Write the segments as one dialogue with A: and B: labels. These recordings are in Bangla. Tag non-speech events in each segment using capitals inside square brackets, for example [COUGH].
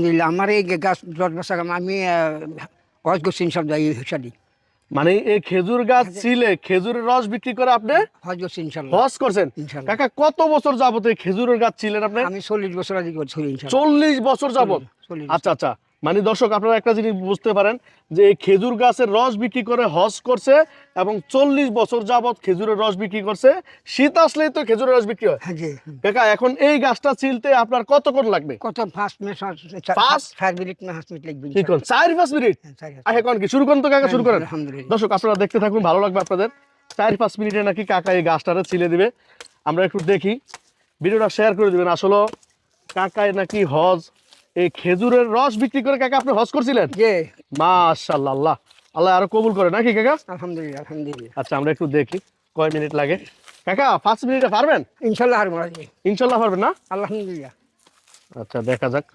A: আলহামদুলিল্লাহ আমার এই গাছ দশ বছর আমি হজ করছি ইনশাল্লাহ এই হিসাবে
B: মানে এই খেজুর গাছ ছিলে খেজুরের রস বিক্রি করে আপনি
A: হজ করছেন
B: হজ করছেন। কাকা কত বছর যাবত এই খেজুরের গাছ ছিলেন আপনি?
A: আমি চল্লিশ বছর আগে করছি ইনশাল্লাহ।
B: চল্লিশ বছর যাবত? আচ্ছা আচ্ছা। মানে দর্শক আপনারা একটা জিনিস বুঝতে পারেন যে এই খেজুর গাছের রস বিক্রি করে হজ করছে এবং চল্লিশ বছর যাবত খেজুরের রস বিক্রি করছে। শীত আসলেই তো খেজুরের রস বিক্রি হয়।
A: হ্যাঁ
B: কাকা এখন এই গাছটা ছিলতে আপনার কতক্ষণ লাগবে?
A: কত ফার্স্ট মিনিট
B: চার পাঁচ? মিনিট
A: হ্যাঁ,
B: আচ্ছা এখন কি? শুরু করেন তো কাকা শুরু করেন। দর্শক আপনারা দেখতে থাকুন ভালো লাগবে আপনাদের। চার পাঁচ মিনিটে নাকি কাকা এই গাছটারে ছিলে দিবে। আমরা একটু দেখি। ভিডিওটা শেয়ার করে দিবেন। আসলে কাকায় নাকি হজ এই খেজুরের রস বিক্রি করে কাকা আপনি হজ করছিলেন? মাশাল্লাহ আল্লাহ আল্লাহ আরও কবুল করে নাকি কাকা?
A: আলহামদুলিল্লাহ আলহামদুলিল্লাহ।
B: আচ্ছা আমরা একটু দেখি কয় মিনিট লাগে? কাকা পাঁচ মিনিটে পারবেন?
A: ইনশাল্লাহ
B: ইনশাল্লাহ পারবেন না?
A: আলহামদুলিল্লাহ।
B: আচ্ছা দেখা যাক।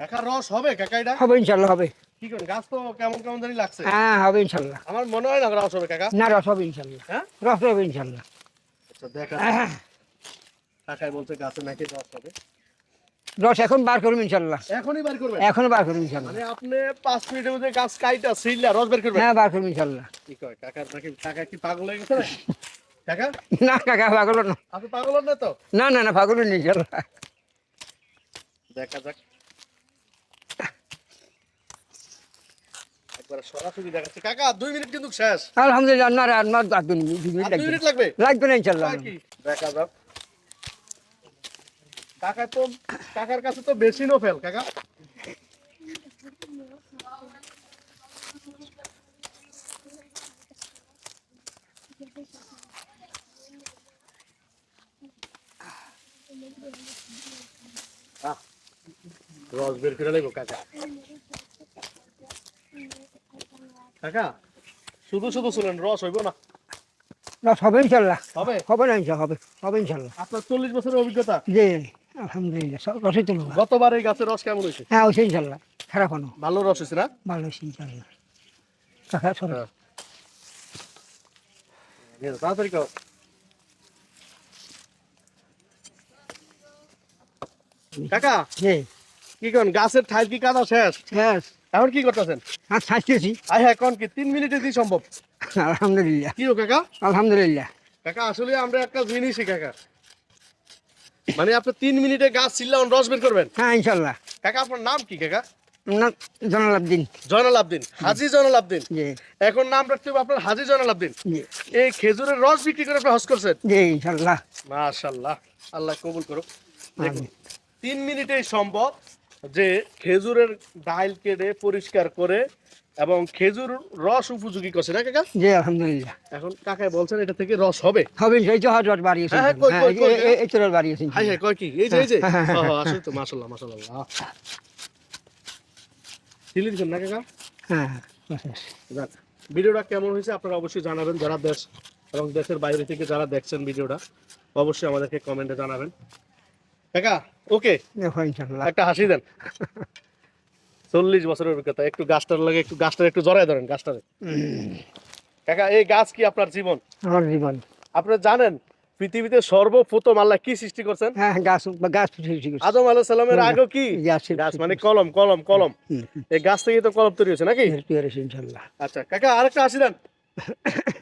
B: কাকা রস হবে কাকা এটা?
A: হবে ইনশাল্লাহ হবে।
B: কি করেন গাছ তো কেমন কেমন জানি লাগছে।
A: হ্যাঁ হবে ইনশাল্লাহ।
B: আমার মনে হয় না রস হবে কাকা।
A: না রস হবে ইনশাল্লাহ।
B: হ্যাঁ?
A: রস হবে ইনশাল্লাহ।
B: আচ্ছা দেখা। কাকাই বলছে গাছে নাকি রস হবে।
A: রস এখন বার করুন ইনশাল্লাহ।
B: এখনই বার করবেন?
A: এখন বার করুন ইনশাল্লাহ।
B: মানে আপনি পাঁচ মিনিটের মধ্যে গাছ কাইটা ছিললা রস বের করবেন?
A: হ্যাঁ বার করুন ইনশাল্লাহ।
B: কি কয় কাকা নাকি কাকা কি পাগল হয়ে গেছে? কাকা?
A: না কাকা পাগল না।
B: আপনি পাগল না তো?
A: না না না পাগল না ইনশাল্লাহ।
B: দেখা যাক। একবার সরাসরি দেখাচ্ছি। কাকা দুই মিনিট কিন্তু শেষ।
A: আলহামদুলিল্লাহ না আর না লাগবে মিনিট
B: আর দুই
A: লাগবে
B: মিনিট লাগবে।
A: লাগবে? না ইনশাল্লাহ।
B: দেখা যাক। কাকা তো কাকার কাছে তো বেশি নো ফেল কাকা রস বের করে লাগবো কাকা। কাকা শুধু শুধু শুনেন রস হইব না?
A: রস হবে ইনশাল্লাহ।
B: হবে
A: হবে না ইনশাল্লাহ হবে হবে ইনশাল্লাহ।
B: আপনার চল্লিশ বছরের অভিজ্ঞতা?
A: জি। আলহামদুলিল্লাহ সব
B: গতবার এই গাছের রস কেমন হয়েছে?
A: হ্যাঁ ইনশাল্লাহ খারাপ হনো
B: ভালো রস হয়েছে না?
A: ভালো হয়েছে ইনশাল্লাহ। কাকা সরো
B: হ্যাঁ। তাড়াতাড়ি। কাকা কি গাছের ঠাই কি কাদা শেষ?
A: হ্যাঁ
B: এখন কি করতেছেন?
A: আর
B: আই হ্যাঁ কোন কি তিন মিনিটে কি সম্ভব?
A: আলহামদুলিল্লাহ।
B: কি কাকা?
A: আলহামদুলিল্লাহ।
B: কাকা আসলে আমরা একটা জিনিসই কাকা। মানে আপনি তিন মিনিটে গাছ চিল্লাউন রস বের করবেন?
A: হ্যাঁ ইনশাল্লাহ।
B: কাকা আপনার নাম কি কাকা? হাজি এখন নাম রাখতে হবে আপনার হাজি এই খেজুরের রস বিক্রি করে আপনি হজ করছেন?
A: জি ইনশাল্লাহ।
B: মাশাল্লাহ আল্লাহ কবুল করুক। তিন মিনিটেই সম্ভব। যে খেজুরের ডাইল কেটে পরিষ্কার করে এবং খেজুর রস উপযোগী করছে না কাকা?
A: জি আলহামদুলিল্লাহ।
B: এখন কাকাই বলছেন এটা থেকে রস হবে?
A: হবে এই যে হজ বাড়িয়েছে
B: হ্যাঁ, কই, কই, কই,
A: এই তো বাড়িয়েছে
B: হাই হাই কয় কি? এই যে এই যে। ও, ও, আসলে তো মাশাল্লাহ মাশাল্লাহ চিলি দিচ্ছেন না কাকা?
A: হ্যাঁ
B: ভিডিওটা কেমন হয়েছে আপনারা অবশ্যই জানাবেন যারা দেশ এবং দেশের বাইরে থেকে যারা দেখছেন ভিডিওটা অবশ্যই আমাদেরকে কমেন্টে জানাবেন। কাকা ওকে
A: ইনশাল্লাহ।
B: একটা হাসি দেন। চল্লিশ বছরের অভিজ্ঞতা একটু গাছটার লাগে একটু গাছটার একটু জড়াই ধরেন গাছটারে। কাকা এই গাছ কি আপনার জীবন?
A: আমার জীবন।
B: আপনি জানেন পৃথিবীতে সর্বপ্রথম আল্লাহ কি সৃষ্টি করছেন?
A: হ্যাঁ গাছ গাছ সৃষ্টি করছে।
B: আদম আলাহ সাল্লামের আগে কি?
A: গাছ
B: মানে কলম কলম কলম। এই গাছ থেকে তো কলম তৈরি হয়েছে নাকি?
A: তৈরি ইনশাল্লাহ।
B: আচ্ছা কাকা আরেকটা হাসি দেন। [LAUGHS]